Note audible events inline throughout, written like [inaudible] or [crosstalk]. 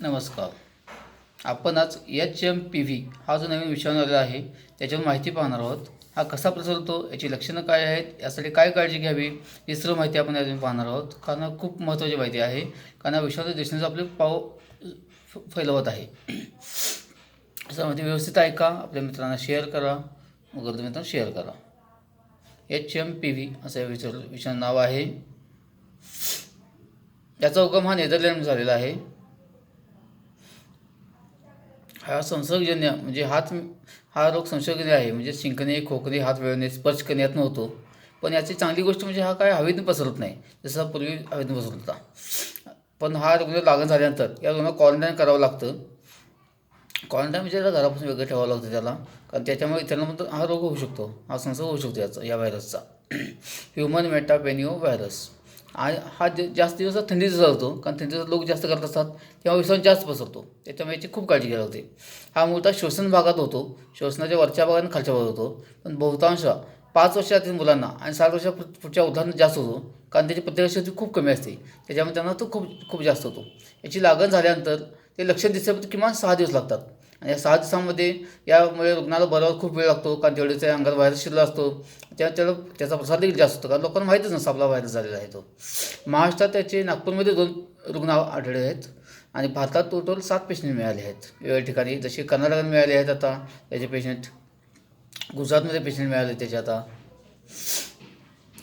नमस्कार. आपण आज एच एम पी व्ही हा जो नवीन विषाणू आलेला आहे त्याच्यावर माहिती पाहणार आहोत. हा कसा प्रसरतो याची लक्षणं काय आहेत यासाठी काय काळजी घ्यावी ही सर्व माहिती आपण यातून पाहणार आहोत. कारण खूप महत्त्वाची माहिती आहे कारण हा विषाणू दिसण्याचा आपले पाव फैलवत आहे. [clears throat] असं माहिती व्यवस्थित ऐका आपल्या मित्रांना शेअर करा. वगैरे गरजू मित्रांना शेअर करा. एच एम पी व्ही असं विचार विषाणू नाव आहे. याचा उगम हा नेदरलँड झालेला आहे. हा संसर्गजन्य म्हणजे हात हा रोग संसर्गजन्य आहे. म्हणजे शिंकणे खोकणे हात वेळणे स्पर्श करणे यातनं होतो पण याची चांगली गोष्ट म्हणजे हा काय हवेतून पसरत नाही. जसा पूर्वी हवेतून पसरत होता. पण हा रुग्ण लागण झाल्यानंतर या रुग्णाला क्वारंटाईन करावं लागतं. क्वारंटाईन म्हणजे त्याला घरापासून वेगळं ठेवावं लागतं त्याला. कारण त्याच्यामुळे इतरांना हा रोग होऊ शकतो. हा संसर्ग होऊ शकतो याचा या व्हायरसचा ह्युमन मेटापेनिओ व्हायरस आणि हा ज जास्त दिवस थंडीचा चालतो कारण थंडीचा लोक जास्त करत असतात तेव्हा विसर्जन जास्त पसरतो त्याच्यामुळे याची खूप काळजी घ्यावी लागते हा मूळतः श्वसन भागात होतो. श्वसनाच्या वरच्या भागात आणि खालच्या भागात होतो. पण बहुतांश पाच वर्षातील मुलांना आणि सात वर्षा पुढच्या उदाहरण जास्त होतो कारण त्याची प्रतिकारशक्ती खूप कमी असते. त्याच्यामुळे त्यांना तो खूप खूप जास्त होतो. याची लागण झाल्यानंतर ते लक्षात दिसण्यापर्यंत किमान सहा दिवस लागतात. या सहा दिवसामध्ये यामुळे रुग्णाला बरोबर खूप वेळ लागतो कारण तेवढे अंगात व्हायरस शिरला असतो. त्या त्याला त्याचा प्रसार देखील जास्त होतो कारण लोकांना माहीतच नसतं आपला व्हायरस झालेला आहे तो. महाराष्ट्रात त्याचे नागपूरमध्ये दोन रुग्ण आढळले आहेत आणि भारतात टोटल सात पेशंट मिळाले आहेत. वेगवेगळ्या ठिकाणी जसे कर्नाटकात मिळाले आहेत आता त्याचे पेशंट गुजरातमध्ये पेशंट मिळाले त्याचे आता.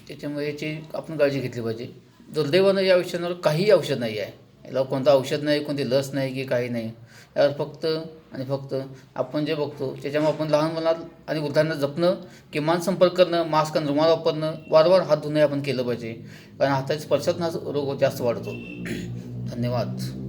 त्याच्यामुळे याची आपण काळजी घेतली पाहिजे. दुर्दैवानं या विषयांवर काही औषध नाही आहे. याला कोणतं औषध नाही कोणती लस नाही की काही नाही. यावर फक्त आणि फक्त आपण जे बघतो त्याच्यामुळे आपण लहान मुलांना आणि वृद्धांना जपणं किमान संपर्क करणं मास्क आणि रुमाल वापरणं वारंवार हात धुणं आपण केलं पाहिजे. कारण हाताच्या स्पर्शात हा रोग जास्त वाढतो. धन्यवाद.